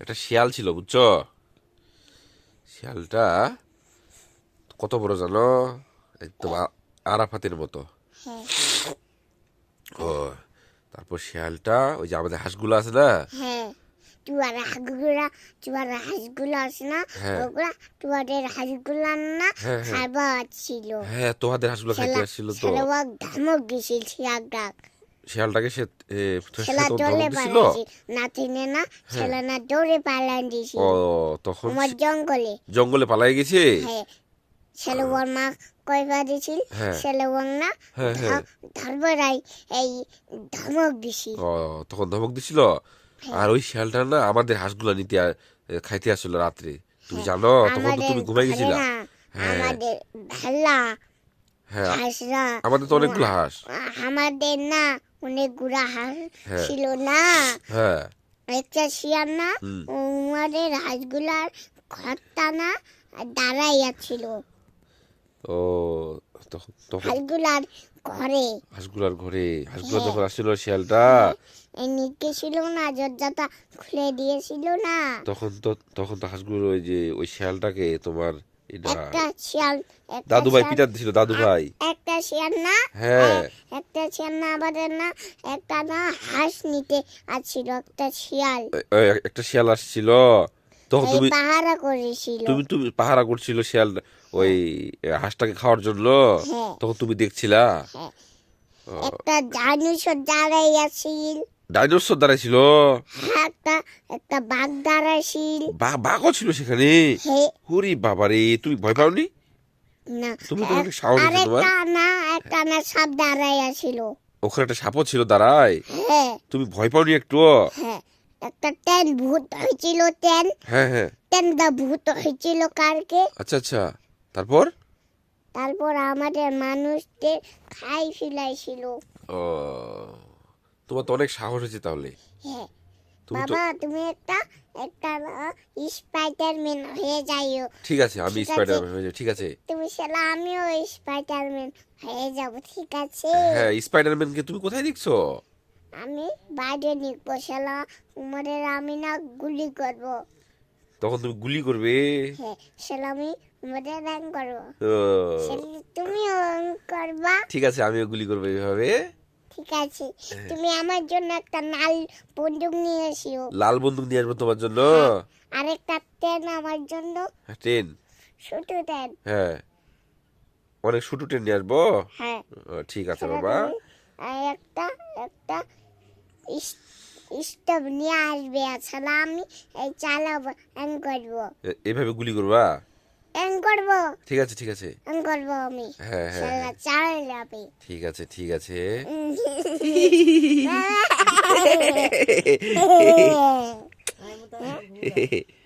একটা শিয়াল ছিল বুঝছ? শিয়ালটা কত বড় জানো? একদম আরাফাতের মতো। হ্যাঁ। ও তারপর শিয়ালটা ওই যে আমাদের হাঁসগুলো আছে না? হ্যাঁ। হাঁসগুলা হাঁসগুলো আছে না? হ্যাঁ। ওগুলা টুয়ারের হাঁসগুলা না হ্যাঁ, হ্যাঁ। খাবার ছিল। হ্যাঁ তোমাদের হাঁসগুলো খাইতে আসছিল তো। ধমক গেছিল ডাক শিয়ালটাকে সে ছেলা দৌড়ে ধমক দিছিল? না থিনে না ছেলে না দৌড়ে পালান দিছিল ও তখন আমার জঙ্গলে। জঙ্গলে পালাই গেছে? হ্যাঁ। ছেলে ওর মা কয়বা দিছিল হ্যাঁ। ছেলে ওর না হ্যাঁ, হ্যাঁ। ধরবরাই এই ধমক দিছিল। ও তখন ধমক দিছিল? আর ওই শিয়ালটা না আমাদের হাঁসগুলো নিতে খাইতে আসছিল রাত্রে। তুমি জানো তখন তো তুমি ঘুমাই গেছিলা। হ্যাঁ। আমাদের ভেলা হ্যাঁ। হাঁসরা আমাদের তো অনেকগুলো হাঁস। আমাদের না অনেকগুলা হাঁস হ্যাঁ। ছিল না হ্যাঁ একটা শিয়ার না হুম। আমাদের হাঁসগুলার ঘরটা না দাঁড়াইয়া ছিল ও তখন তখন হাঁসগুলার ঘরে হাঁসগুলার ঘরে হাঁসগুলো হ্যাঁ। যখন আসছিল শিয়ালটা এই নিকে ছিল না দরজাটা খুলে দিয়েছিল না তখন তো তখন তো হাঁসগুলো ওই যে ওই শিয়ালটাকে তোমার একটা শিয়াল দাদু ভাই পিটার দিছিল দাদু ভাই একটা শিয়াল না হ্যাঁ। একটা শিয়াল না আমাদের না একটা না হাঁস নিতে আসছিল একটা শিয়াল। একটা শিয়াল আসছিল। তখন তুমি পাহারা করেছিল। তুমি তুমি পাহারা করছিল শিয়াল ওই হাঁসটাকে খাওয়ার জন্য? হ্যাঁ। তখন তুমি দেখছিলা? হ্যাঁ। একটা ডাইনোসর দাঁড়াই আছিল ডাইনোসর দাঁড়াইছিল। হ্যাঁ, একটা একটা বাঘ দাঁড়াইছিল। বা বাঘও ছিল সেখানে? হুরি বাবারে তুমি ভয় পাওনি? না। তুমি তো অনেক সাহস আছে তোমার। না একটা না সাপ দাঁড়াই ওখানে একটা সাপও ছিল দাঁড়ায়। হ্যাঁ। তুমি ভয় পাওনি একটু? হ্যাঁ একটা ভূত হয়েছিল হ্যাঁ হ্যাঁ। ভূত হয়েছিল কালকে। আচ্ছা আচ্ছা। তারপর? তারপর আমাদের মানুষদের খাই ফেলাইছিল। ও। তোমার তো অনেক সাহস হয়েছে তাহলে। হ্যাঁ। তুমি তো বাবা তুমি একটা একটা স্পাইডারম্যান হয়ে যাইও। ঠিক আছে আমি স্পাইডারম্যান হয়ে যাব ঠিক আছে। তুমি সেটা আমিও স্পাইডারম্যান হয়ে যাব ঠিক আছে? হ্যাঁ স্পাইডারম্যানকে তুমি কোথায় দেখছ? আমি বাইরে নিকবো সেলা তোমাদের আমি না গুলি করব। তখন তুমি গুলি করবে? হ্যাঁ সেটা আমি তোমাদের র্যাং করব। তুমিও করবা। ঠিক আছে আমিও গুলি করব এইভাবে। ঠিক আছে। তুমি আমার জন্য একটা নাল বন্দুক নিয়ে এসিও লাল বন্দুক নিয়ে আসব তোমার জন্য? আরেকটা ট্রেন আমার জন্য। ট্রেন ছোট ট্রেন হ্যাঁ। অনেক শুটু ট্রেন নিয়ে আসব? হ্যাঁ। ঠিক আছে বাবা। একটা একটা স্টোভ নিয়ে আসবে। আসলে আমি এই চালাবো এন করব। এভাবে গুলি করবা? এন করব। ঠিক আছে ঠিক আছে। এন করব আমি। হ্যাঁ হ্যাঁ হ্যাঁ। চালা যাবে ঠিক আছে ঠিক আছে। উম।